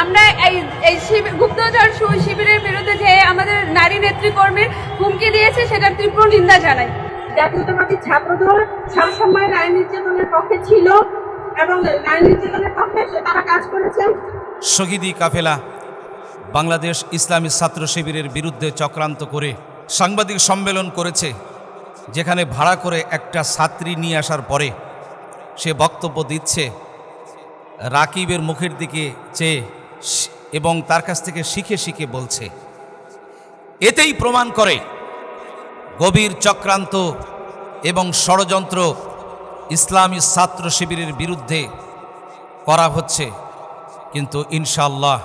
আমরা এই এই শিবির গুপ্তচর শি- শিবিরের বিরুদ্ধে যে আমাদের নারী নেতৃকর্মীর হুমকি দিয়েছে সেটার তীব্র নিন্দা জানাই। জাতীয়তাবাদী ছাত্রদল সবসময় নারী নির্যাতনের পক্ষে ছিল এবং নারী নির্যাতনের পক্ষে তারা কাজ করেছেন শহীদি কাফেলা বাংলাদেশ ইসলামী ছাত্র শিবিরের বিরুদ্ধে চক্রান্ত করে সাংবাদিক সম্মেলন করেছে যেখানে ভাড়া করে একটা ছাত্রী নিয়ে আসার পরে সে বক্তব্য দিচ্ছে রাকিবের মুখের দিকে চেয়ে এবং তার কাছ থেকে শিখে শিখে বলছে, এতেই প্রমাণ করে গভীর চক্রান্ত এবং ষড়যন্ত্র ইসলামী ছাত্র শিবিরের বিরুদ্ধে করা হচ্ছে। কিন্তু ইনশাল্লাহ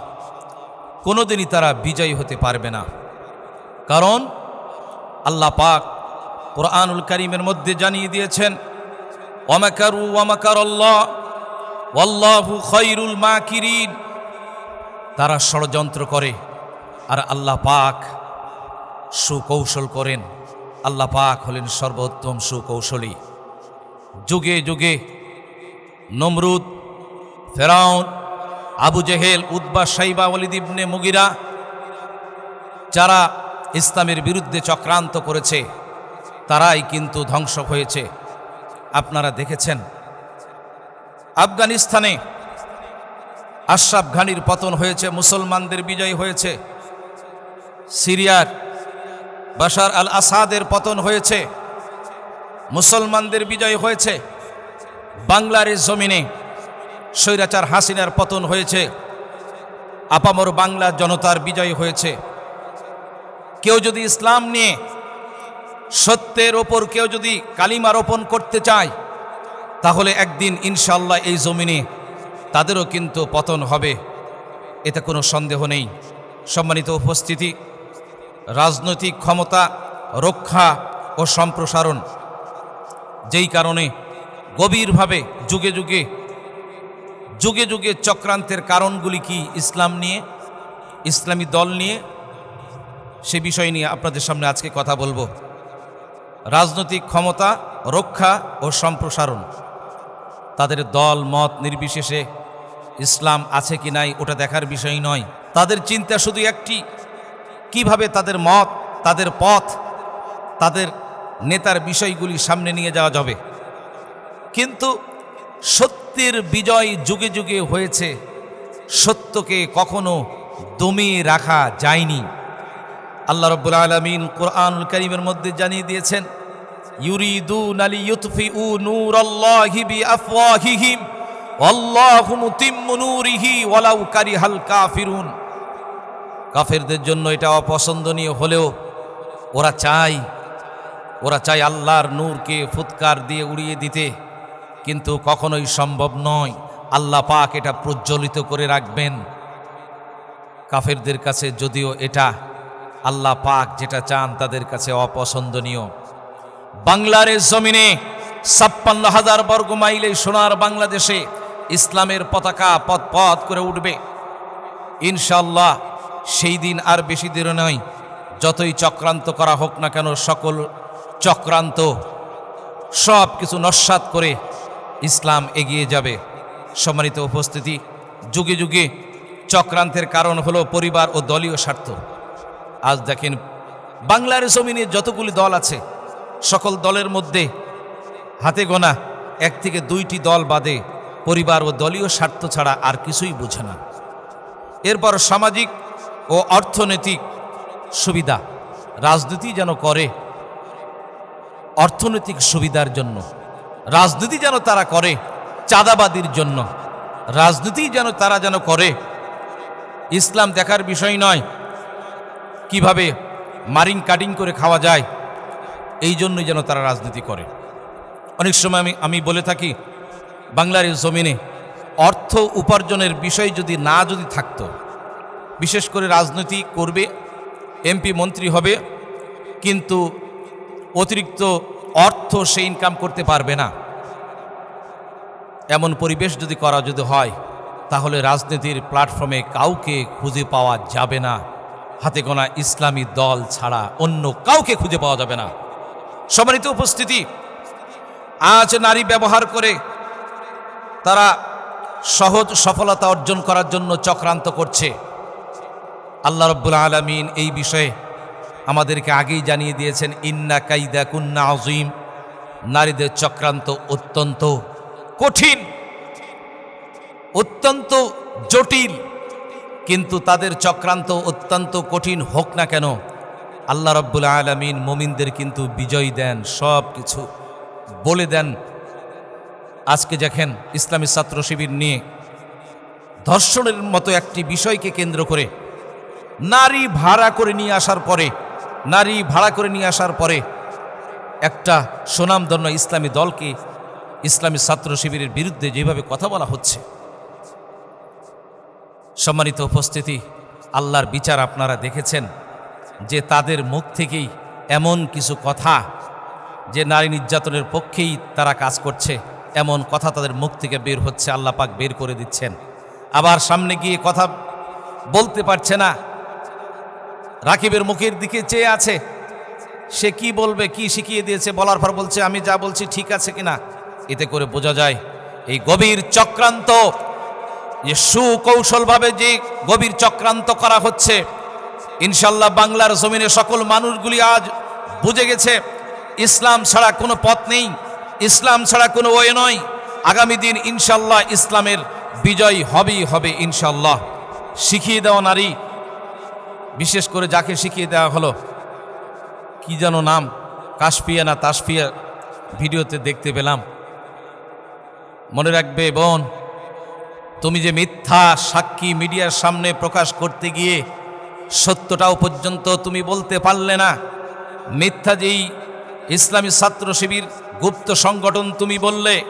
কোনোদিনই তারা বিজয়ী হতে পারবে না। কারণ আল্লাহ পাক কোরআনুল করিমের মধ্যে জানিয়ে দিয়েছেন অমাকারু অমাকার ওয়াল্লাহু খৈরুল মাকিরিন। তারা ষড়যন্ত্র করে আর আল্লাহ পাক সুকৌশল করেন। আল্লাহ পাক হলেন সর্বোত্তম সুকৌশলী। যুগে যুগে নমরুদ, ফেরাউন, আবু জেহেল উদ্বা সাইবা ইবনে মুগিরা, যারা ইসলামের বিরুদ্ধে চক্রান্ত করেছে, তারাই কিন্তু ধ্বংস হয়েছে। আপনারা দেখেছেন আফগানিস্তানে আশরাফ ঘানির পতন হয়েছে, মুসলমানদের বিজয় হয়েছে। সিরিয়ার বাশার আল আসাদের পতন হয়েছে, মুসলমানদের বিজয় হয়েছে। বাংলার জমিনে স্বৈরাচার হাসিনার পতন হয়েছে, আপামর বাংলা জনতার বিজয় হয়েছে। কেউ যদি ইসলাম নিয়ে সত্যের ওপর কেউ যদি কালিমা রোপণ করতে চায় তাহলে একদিন ইনশাল্লাহ এই জমিনে তাদেরও কিন্তু পতন হবে, এতে কোনো সন্দেহ নেই। সম্মানিত উপস্থিতি, রাজনৈতিক ক্ষমতা, রক্ষা ও সম্প্রসারণ যেই কারণে গভীরভাবে যুগে যুগে যুগে যুগে চক্রান্তের কারণগুলি কি ইসলাম নিয়ে, ইসলামী দল নিয়ে, সে বিষয় নিয়ে আপনাদের সামনে আজকে কথা বলব। রাজনৈতিক ক্ষমতা, রক্ষা ও সম্প্রসারণ। তাদের দল, মত নির্বিশেষে ইসলাম আছে কি নাই ওটা দেখার বিষয় নয়। তাদের চিন্তা শুধু একটি, কীভাবে তাদের মত, তাদের পথ, তাদের নেতার বিষয়গুলি সামনে নিয়ে যাওয়া যাবে। কিন্তু সত্যের বিজয় যুগে যুগে হয়েছে, সত্যকে কখনো দমিয়ে রাখা যায়নি। আল্লাহ রব্বুল আলমিন কোরআনুল করিমের মধ্যে জানিয়ে দিয়েছেন ইউরিদুন আলি ইউতফিউ নূরাল্লাহি বিআফওয়াহিহিম ওয়াল্লাহু মুতিম্মু নূরিহি ওয়ালাউ কারিহাল কাফিরুন কাফেরদের জন্য এটা অপছন্দনীয় হলেও ওরা চায় ওরা চায় আল্লাহর নূরকে ফুৎকার দিয়ে উড়িয়ে দিতে, কিন্তু কখনোই সম্ভব নয়। আল্লাহ পাক এটা প্রজ্বলিত করে রাখবেন। কাফেরদের কাছে যদিও এটা আল্লাহ পাক যেটা চান তাদের কাছে অপছন্দনীয়। বাংলার জমিনে ছাপ্পান্ন হাজার বর্গ মাইলে সোনার বাংলাদেশে ইসলামের পতাকা পথ পথ করে উঠবে। ইনশাল্লাহ সেই দিন আর বেশি দূরে নয়। যতই চক্রান্ত করা হোক না কেন, সকল চক্রান্ত সব কিছু নস্বাত করে ইসলাম এগিয়ে যাবে। সম্মানিত উপস্থিতি, যুগে যুগে চক্রান্তের কারণ হলো পরিবার ও দলীয় স্বার্থ। আজ দেখেন, বাংলার জমিনে যতগুলি দল আছে সকল দলের মধ্যে হাতে গোনা এক থেকে দুইটি দল বাদে পরিবার ও দলীয় স্বার্থ ছাড়া আর কিছুই বোঝে না। এরপর সামাজিক ও অর্থনৈতিক সুবিধা। রাজনীতি যেন করে অর্থনৈতিক সুবিধার জন্য। রাজনীতি যেন তারা করে চাঁদাবাদির জন্য। রাজনীতি যেন তারা যেন করে। ইসলাম দেখার বিষয় নয় কীভাবে মারিং কাটিং করে খাওয়া যায়। এই জন্যই যেন তারা রাজনীতি করে। অনেক সময় আমি আমি বলে থাকি, বাংলার জমিনে অর্থ উপার্জনের বিষয় যদি না যদি থাকত, বিশেষ করে রাজনীতি করবে এমপি মন্ত্রী হবে, কিন্তু অতিরিক্ত অর্থ সে ইনকাম করতে পারবে না। এমন পরিবেশ যদি করা যদি হয়, তাহলে রাজনীতির প্ল্যাটফর্মে কাউকে খুঁজে পাওয়া যাবে না। হাতে গোনা ইসলামী দল ছাড়া অন্য কাউকে খুঁজে পাওয়া যাবে না। সম্মানিত উপস্থিতি, আজ নারী ব্যবহার করে তারা সহজ সফলতা অর্জন করার জন্য চক্রান্ত করছে। আল্লাহ রব্বুল আলমিন এই বিষয়ে আমাদেরকে আগেই জানিয়ে দিয়েছেন, ইন্না কাইদা কুন্না আজিম নারীদের চক্রান্ত অত্যন্ত কঠিন, অত্যন্ত জটিল, কিন্তু তাদের চক্রান্ত অত্যন্ত কঠিন হোক না কেন আল্লাহ রব্বুল আলমিন মোমিনদের কিন্তু বিজয় দেন সব কিছু বলে দেন, আজকে দেখেন ইসলামী ছাত্র শিবির নিয়ে ধর্ষণের মতো একটি বিষয়কে কেন্দ্র করে, নারী ভাড়া করে নিয়ে আসার পরে, নারী ভাড়া করে নিয়ে আসার পরে একটা সুনামধন্য ইসলামী দলকে ইসলামী ছাত্র শিবিরের বিরুদ্ধে যেভাবে কথা বলা হচ্ছে। সম্মানিত উপস্থিতি, আল্লাহর বিচার আপনারা দেখেছেন। যে তাদের মুখ থেকেই এমন কিছু কথা, যে নারী নির্যাতনের পক্ষেই তারা কাজ করছে, এমন কথা তাদের মুখ থেকে বের হচ্ছে, আল্লাহ পাক বের করে দিচ্ছেন। আবার সামনে গিয়ে কথা বলতে পারছে না। রাকিবের মুখের দিকে চেয়ে আছে। সে কি বলবে, কি শিখিয়ে দিয়েছে, বলার পর বলছে, আমি যা বলছি ঠিক আছে কিনা? এতে করে বোঝা যায়, এই গভীর চক্রান্ত, যে সুকৌশলভাবে যে গভীর চক্রান্ত করা হচ্ছে ইনশাল্লাহ বাংলার জমিনে সকল মানুষগুলি আজ বুঝে গেছে, ইসলাম ছাড়া কোনো পথ নেই, ইসলাম ছাড়া কোনো ওয়ে নয়। আগামী দিন ইনশাল্লাহ ইসলামের বিজয় হবেই হবে ইনশাল্লাহ। শিখিয়ে দেওয়া নারী, বিশেষ করে যাকে শিখিয়ে দেওয়া হলো, কি যেন নাম, কাশফিয়া না তাসফিয়া ভিডিওতে দেখতে পেলাম। মনে রাখবে বোন, তুমি যে মিথ্যা সাক্ষী মিডিয়ার সামনে প্রকাশ করতে গিয়ে সত্যটাও পর্যন্ত তুমি বলতে পারলে না। মিথ্যা যেই ইসলামী ছাত্র শিবির, গুপ্ত সংগঠন তুমি বললে,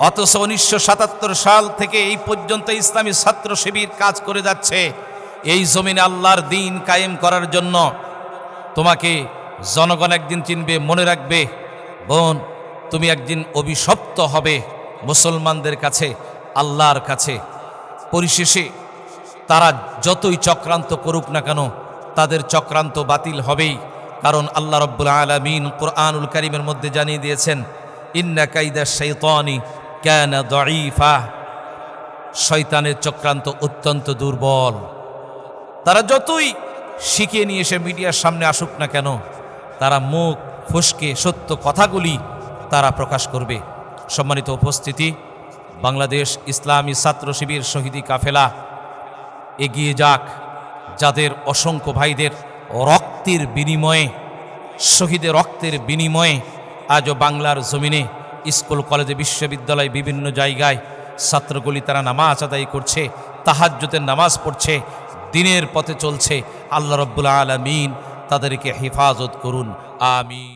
অথচ উনিশশো সাতাত্তর সাল থেকে এই পর্যন্ত ইসলামী ছাত্র শিবির কাজ করে যাচ্ছে। এই জমিনে আল্লাহর দিন কায়েম করার জন্য তোমাকে জনগণ একদিন চিনবে, মনে রাখবে, বোন, তুমি একদিন অভিশপ্ত হবে মুসলমানদের কাছে, আল্লাহর কাছে। পরিশেষে তারা যতই চক্রান্ত করুক না কেন, তাদের চক্রান্ত বাতিল হবেই। কারণ আল্লাহ রব্বুল আলমিন কোরআনুল করিমের মধ্যে জানিয়ে দিয়েছেন, ইন্না কাইদা শৈতানি কেন দঈফা। শয়তানের চক্রান্ত অত্যন্ত দুর্বল। তারা যতই শিখিয়ে নিয়ে এসে মিডিয়ার সামনে আসুক না কেন, তারা মুখ ফুসকে সত্য কথাগুলি তারা প্রকাশ করবে। সম্মানিত উপস্থিতি, বাংলাদেশ ইসলামী ছাত্র শিবির শহীদি কাফেলা এগিয়ে যাক, যাদের অসংখ্য ভাইদের রক্তের বিনিময়ে, শহীদের রক্তের বিনিময়ে আজও বাংলার জমিনে স্কুল, কলেজে, বিশ্ববিদ্যালয় বিভিন্ন জায়গায় ছাত্রগুলি তারা নামাজ আদায় করছে তাহাজ্যতের নামাজ পড়ছে, দিনের পথে চলছে। আল্লাহ রব্বুল আলমিন তাদেরকে হেফাজত করুন। আমিন।